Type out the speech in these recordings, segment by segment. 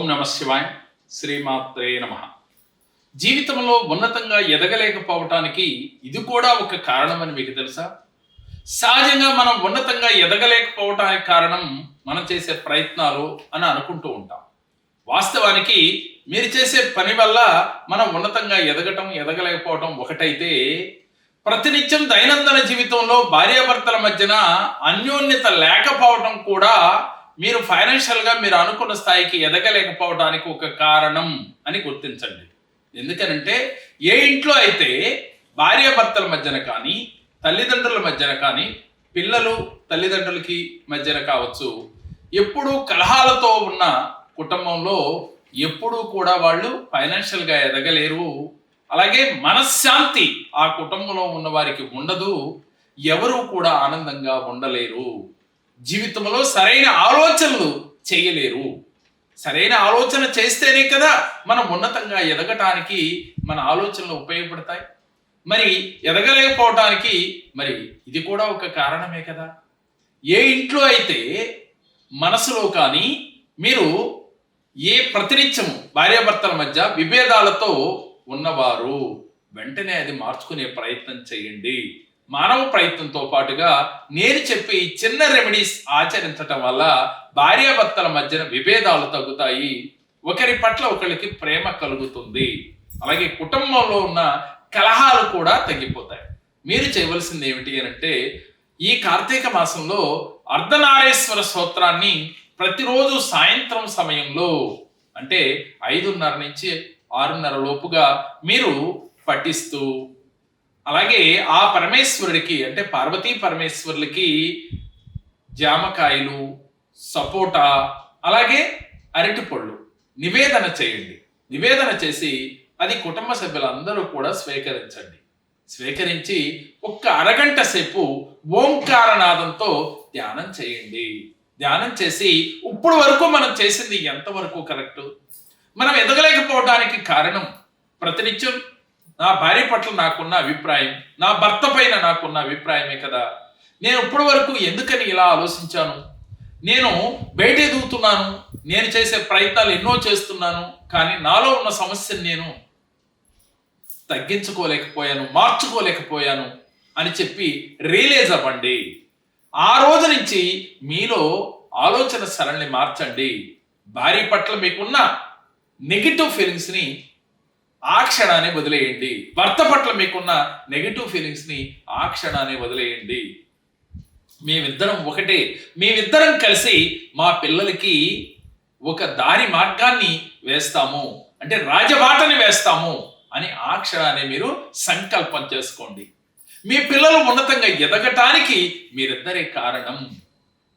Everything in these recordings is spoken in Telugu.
ఓం నమ శివాయ శ్రీమాత్రే నమ. జీవితంలో ఉన్నతంగా ఎదగలేకపోవటానికి ఇది కూడా ఒక కారణమని మీకు తెలుసా? సహజంగా మనం ఉన్నతంగా ఎదగలేకపోవటానికి కారణం మనం చేసే ప్రయత్నాలు అని అనుకుంటూ ఉంటాం. వాస్తవానికి మీరు చేసే పని వల్ల మనం ఉన్నతంగా ఎదగటం ఎదగలేకపోవటం ఒకటైతే ప్రతినిత్యం దైనందిన జీవితంలో భార్యాభర్తల మధ్యన అన్యోన్యత లేకపోవటం కూడా మీరు ఫైనాన్షియల్గా మీరు అనుకున్న స్థాయికి ఎదగలేకపోవడానికి ఒక కారణం అని గుర్తించండి. ఎందుకనంటే ఏ ఇంట్లో అయితే భార్యాభర్తల మధ్యన కానీ తల్లిదండ్రుల మధ్యన కానీ పిల్లలు తల్లిదండ్రులకి మధ్యన కావచ్చు ఎప్పుడూ కలహాలతో ఉన్న కుటుంబంలో ఎప్పుడూ కూడా వాళ్ళు ఫైనాన్షియల్గా ఎదగలేరు. అలాగే మనశ్శాంతి ఆ కుటుంబంలో ఉన్న వారికి ఉండదు. ఎవరూ కూడా ఆనందంగా ఉండలేరు. జీవితంలో సరైన ఆలోచనలు చేయలేరు. సరైన ఆలోచన చేస్తేనే కదా మనం ఉన్నతంగా ఎదగటానికి మన ఆలోచనలు ఉపయోగపడతాయి. మరి ఎదగలేకపోవటానికి మరి ఇది కూడా ఒక కారణమే కదా. ఏ ఇంట్లో అయితే మనసులో కానీ మీరు ఏ ప్రతినిత్యము భార్యాభర్తల మధ్య విభేదాలతో ఉన్నవారు వెంటనే అది మార్చుకునే ప్రయత్నం చేయండి. మానవ ప్రయత్నంతో పాటుగా నేను చెప్పే ఈ చిన్న రెమెడీస్ ఆచరించటం వల్ల భార్యాభర్తల మధ్యన విభేదాలు తగ్గుతాయి. ఒకరి పట్ల ఒకరికి ప్రేమ కలుగుతుంది. అలాగే కుటుంబంలో ఉన్న కలహాలు కూడా తగ్గిపోతాయి. మీరు చేయవలసింది ఏమిటి అని అంటే ఈ కార్తీక మాసంలో అర్ధనారేశ్వర స్తోత్రాన్ని ప్రతిరోజు సాయంత్రం సమయంలో అంటే ఐదున్నర నుంచి ఆరున్నర లోపుగా మీరు పఠిస్తూ అలాగే ఆ పరమేశ్వరుడికి అంటే పార్వతీ పరమేశ్వరులకి జామకాయలు సపోటా అలాగే అరటిపళ్ళు నివేదన చేయండి. నివేదన చేసి అది కుటుంబ సభ్యులందరూ కూడా స్వీకరించండి. స్వీకరించి ఒక్క అరగంట సేపు ఓంకారనాదంతో ధ్యానం చేయండి. ధ్యానం చేసి ఇప్పుడు వరకు మనం చేసింది ఎంతవరకు కరెక్ట్? మనం ఎదగలేకపోవడానికి కారణం ప్రతినిత్యం నా భార్య పట్ల నాకున్న అభిప్రాయం నా భర్త పైన నాకున్న అభిప్రాయమే కదా. నేను ఇప్పటి వరకు ఎందుకని ఇలా ఆలోచించాను? నేను బయట ఎదుగుతున్నాను నేను చేసే ప్రయత్నాలు ఎన్నో చేస్తున్నాను కానీ నాలో ఉన్న సమస్యను నేను తగ్గించుకోలేకపోయాను మార్చుకోలేకపోయాను అని చెప్పి రియలైజ్ అవ్వండి. ఆ రోజు నుంచి మీలో ఆలోచన సరళిని మార్చండి. భార్య పట్ల మీకున్న నెగిటివ్ ఫీలింగ్స్ని ఆ క్షణాన్ని వదిలేయండి. భర్త పట్ల మీకున్న నెగిటివ్ ఫీలింగ్స్ని ఆ క్షణాన్ని వదిలేయండి. మేమిద్దరం ఒకటే. మేమిద్దరం కలిసి మా పిల్లలకి ఒక దారి మార్గాన్ని వేస్తాము. అంటే రాజబాటని వేస్తాము అని ఆ క్షణాన్ని మీరు సంకల్పం చేసుకోండి. మీ పిల్లలు ఉన్నతంగా ఎదగటానికి మీరిద్దరే కారణం.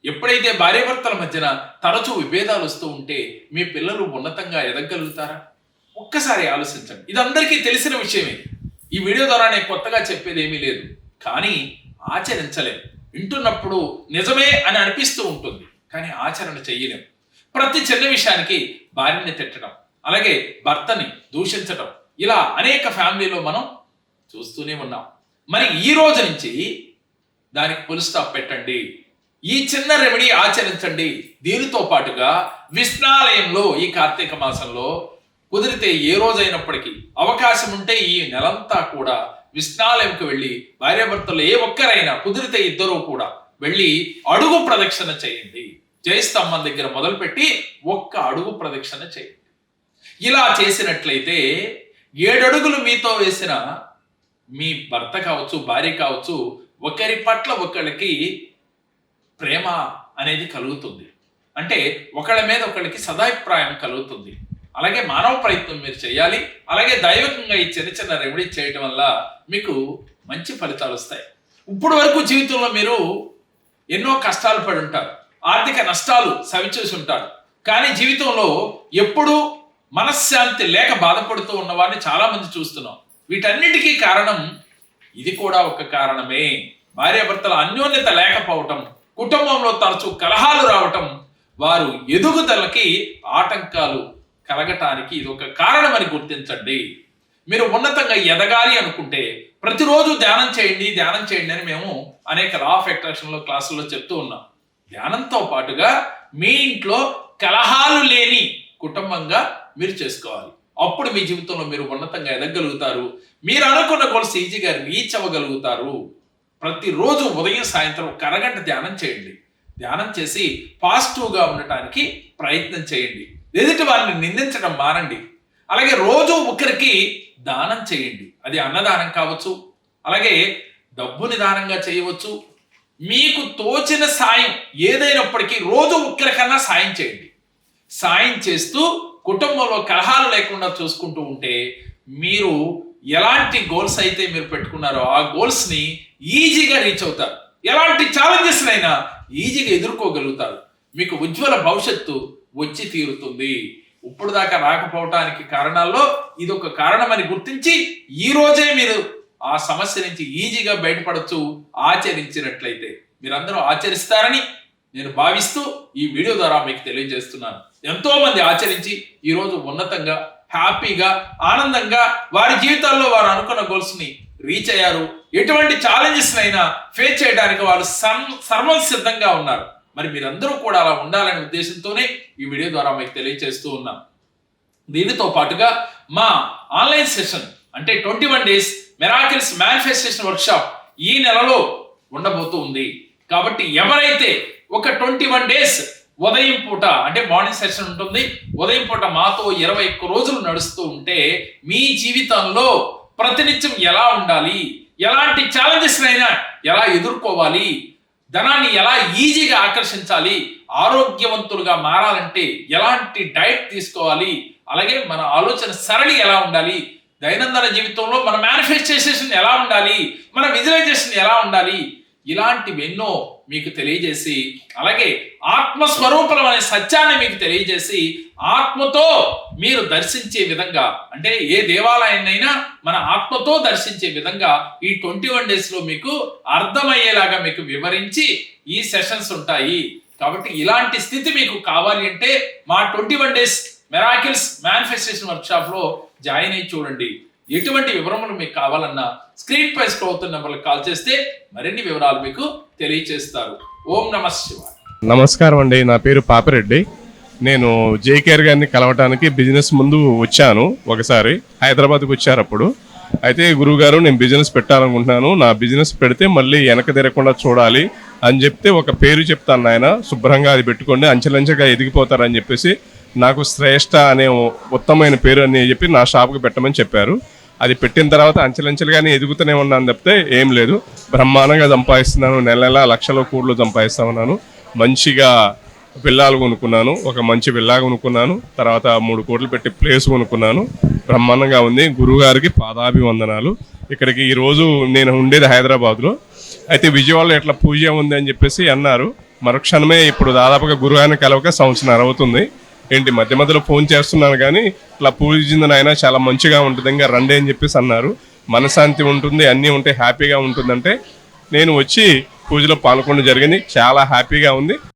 ఎప్పుడైతే భార్యాభర్తల మధ్యన తరచూ విభేదాలు వస్తూ ఉంటే మీ పిల్లలు ఉన్నతంగా ఎదగలుగుతారా ఒక్కసారి ఆలోచించండి. ఇది అందరికీ తెలిసిన విషయమే. ఈ వీడియో ద్వారా నేను కొత్తగా చెప్పేది ఏమీ లేదు. కానీ ఆచరించలేం. వింటున్నప్పుడు నిజమే అని అనిపిస్తూ ఉంటుంది. కానీ ఆచరణ చెయ్యలేం. ప్రతి చిన్న విషయానికి భార్యని తిట్టడం అలాగే భర్తని దూషించడం ఇలా అనేక ఫ్యామిలీలో మనం చూస్తూనే ఉన్నాం. మరి ఈ రోజు నుంచి దానికి పుల్ స్టాప్ పెట్టండి. ఈ చిన్న రెమెడీ ఆచరించండి. దీనితో పాటుగా విష్ణాలయంలో ఈ కార్తీక మాసంలో కుదిరితే ఏ రోజైనప్పటికీ అవకాశం ఉంటే ఈ నెలంతా కూడా విష్ణాలయంకి వెళ్ళి భార్యాభర్తలు ఏ ఒక్కరైనా కుదిరితే ఇద్దరూ కూడా వెళ్ళి అడుగు ప్రదక్షిణ చేయండి. జయస్తంభం దగ్గర మొదలుపెట్టి ఒక్క అడుగు ప్రదక్షిణ చేయండి. ఇలా చేసినట్లయితే ఏడడుగులు మీతో వేసిన మీ భర్త కావచ్చు భార్య కావచ్చు ఒకరి పట్ల ఒకరికి ప్రేమ అనేది కలుగుతుంది. అంటే ఒకళ్ళ మీద ఒకళ్ళకి సదాభిప్రాయం కలుగుతుంది. అలాగే మానవ ప్రయత్నం మీరు చేయాలి. అలాగే దైవికంగా ఈ చిన్న చిన్న రెమెడీ చేయటం వల్ల మీకు మంచి ఫలితాలు వస్తాయి. ఇప్పుడు వరకు జీవితంలో మీరు ఎన్నో కష్టాలు పడి ఉంటారు. ఆర్థిక నష్టాలు సవిచూసి ఉంటారు. కానీ జీవితంలో ఎప్పుడూ మనశ్శాంతి లేక బాధపడుతూ ఉన్నవారిని చాలామంది చూస్తున్నాం. వీటన్నిటికీ కారణం ఇది కూడా ఒక కారణమే. భార్యాభర్తల అన్యోన్యత లేకపోవటం కుటుంబంలో తరచూ కలహాలు రావటం వారు ఎదుగుదలకి ఆటంకాలు కలగటానికి ఇది ఒక కారణమని గుర్తించండి. మీరు ఉన్నతంగా ఎదగాలి అనుకుంటే ప్రతిరోజు ధ్యానం చేయండి ధ్యానం చేయండి అని మేము అనేక లా ఆఫ్ అట్రాక్షన్లో క్లాసుల్లో చెప్తూ ఉన్నాం. ధ్యానంతో పాటుగా మీ ఇంట్లో కలహాలు లేని కుటుంబంగా మీరు చేసుకోవాలి. అప్పుడు మీ జీవితంలో మీరు ఉన్నతంగా ఎదగలుగుతారు మీరు అనుకున్న గోల్స్ ఈజీగా రీచ్ అవ్వగలుగుతారు. ప్రతిరోజు ఉదయం సాయంత్రం ఒక అరగంట ధ్యానం చేయండి. ధ్యానం చేసి పాజిటివ్గా ఉండటానికి ప్రయత్నం చేయండి. ఎదుటి వారిని నిందించడం మానండి. అలాగే రోజు ఒకరికి దానం చేయండి. అది అన్నదానం కావచ్చు అలాగే డబ్బుని దానంగా చేయవచ్చు. మీకు తోచిన సాయం ఏదైనప్పటికీ రోజు ఒక్కరికన్నా సాయం చేయండి. సాయం చేస్తూ కుటుంబంలో కలహాలు లేకుండా చూసుకుంటూ ఉంటే మీరు ఎలాంటి గోల్స్ అయితే మీరు పెట్టుకున్నారో ఆ గోల్స్ని ఈజీగా రీచ్ అవుతారు. ఎలాంటి ఛాలెంజెస్ అయినా ఈజీగా ఎదుర్కోగలుగుతారు. మీకు ఉజ్వల భవిష్యత్తు వచ్చి తీరుతుంది. ఇప్పుడు దాకా రాకపోవటానికి కారణాల్లో ఇది ఒక కారణమని గుర్తించి ఈ రోజే మీరు ఆ సమస్య నుంచి ఈజీగా బయటపడచ్చు ఆచరించినట్లయితే. మీరందరూ ఆచరిస్తారని నేను భావిస్తూ ఈ వీడియో ద్వారా మీకు తెలియజేస్తున్నాను. ఎంతో మంది ఆచరించి ఈరోజు ఉన్నతంగా హ్యాపీగా ఆనందంగా వారి జీవితాల్లో వారు అనుకున్న గోల్స్ని రీచ్ అయ్యారు. ఎటువంటి ఛాలెంజెస్ అయినా ఫేస్ చేయడానికి వాళ్ళు సర్వం సిద్ధంగా ఉన్నారు. మరి మీరందరూ కూడా అలా ఉండాలనే ఉద్దేశంతోనే ఈ వీడియో ద్వారా మీకు తెలియజేస్తూ ఉన్నాం. దీనితో పాటుగా మా ఆన్లైన్ సెషన్ అంటే twenty one days miracles manifestation workshop ఈ నెలలో ఉండబోతూ ఉంది. కాబట్టి ఎవరైతే ఒక ట్వంటీ వన్ డేస్ ఉదయం పూట అంటే మార్నింగ్ సెషన్ ఉంటుంది ఉదయం పూట మాతో ఇరవై ఒక్క రోజులు నడుస్తూ ఉంటే మీ జీవితంలో ప్రతినిత్యం ఎలా ఉండాలి? ఎలాంటి ఛాలెంజెస్ అయినా ఎలా ఎదుర్కోవాలి? ధనాన్ని ఎలా ఈజీగా ఆకర్షించాలి ఆరోగ్యవంతులుగా మారాలంటే ఎలాంటి డైట్ తీసుకోవాలి అలాగే మన ఆలోచన సరళి ఎలా ఉండాలి దైనందిన జీవితంలో మన మేనిఫెస్టేషన్ ఎలా ఉండాలి మన విజువలైజేషన్ ఎలా ఉండాలి ఇలాంటివి ఎన్నో మీకు తెలియజేసి అలాగే ఆత్మస్వరూపం అనే సత్యాన్ని మీకు తెలియజేసి ఆత్మతో మీరు దర్శించే విధంగా అంటే ఏ దేవాలయాన్నైనా మన ఆత్మతో దర్శించే విధంగా ఈ ట్వంటీ వన్ డేస్లో మీకు అర్థమయ్యేలాగా మీకు వివరించి ఈ సెషన్స్ ఉంటాయి. కాబట్టి ఇలాంటి స్థితి మీకు కావాలి అంటే మా twenty one days miracles manifestation వర్క్షాప్లో join అయ్యి చూడండి. ఎటువంటి వివరములు మీకు కావాలన్నా స్క్రీన్ పై స్క్రోల్ అవుతున్న కాల్ చేస్తే మరిన్ని వివరాలు మీకు తెలియచేస్తారు. ఓం నమ శివాయ. నమస్కారం అండి. నా పేరు పాపిరెడ్డి. నేను జేకేఆర్ గారిని కలవటానికి బిజినెస్ ముందు వచ్చాను ఒకసారి. హైదరాబాద్కి వచ్చారు అప్పుడు అయితే గురువుగారు నేను బిజినెస్ పెట్టాలనుకుంటున్నాను. నా బిజినెస్ పెడితే మళ్ళీ వెనక తిరగకుండా చూడాలి అని చెప్తే ఒక పేరు చెప్తాను ఆయన శుభ్రంగా అది పెట్టుకోండి. అంచెలంచెగా ఎదిగిపోతారని చెప్పేసి నాకు శ్రేష్ఠ అనే ఉత్తమమైన పేరు అని చెప్పి నా షాప్కి పెట్టమని చెప్పారు. అది పెట్టిన తర్వాత అంచెలంచెలుగానే ఎదుగుతూనే ఉన్నాను తప్పితే ఏం లేదు. బ్రహ్మాండంగా సంపాదిస్తున్నాను. నెల నెల లక్షల కోట్లు సంపాదిస్తా ఉన్నాను. మంచిగా పిల్లలు కొనుక్కున్నాను. ఒక మంచి పిల్లా కొనుక్కున్నాను. తర్వాత మూడు కోట్లు పెట్టి ప్లేస్ కొనుక్కున్నాను. బ్రహ్మాండంగా ఉంది. గురువుగారికి పాదాభివందనాలు. ఇక్కడికి ఈరోజు నేను ఉండేది హైదరాబాద్లో. అయితే విజయవాడలో ఎట్లా పూజ ఉంది అని చెప్పేసి అన్నారు. మరుక్షణమే ఇప్పుడు దాదాపుగా గురుగారిని కలవక సంవత్సరం అవుతుంది ఏంటి మధ్య మధ్యలో ఫోన్ చేస్తున్నాను కానీ ఇట్లా పూజించిన ఆయన చాలా మంచిగా ఉంటుంది ఇంకా రండి అని చెప్పేసి అన్నారు. మనశాంతి ఉంటుంది అన్నీ ఉంటే హ్యాపీగా ఉంటుందంటే నేను వచ్చి పూజలో పాల్గొనడం జరిగింది చాలా హ్యాపీగా ఉంది.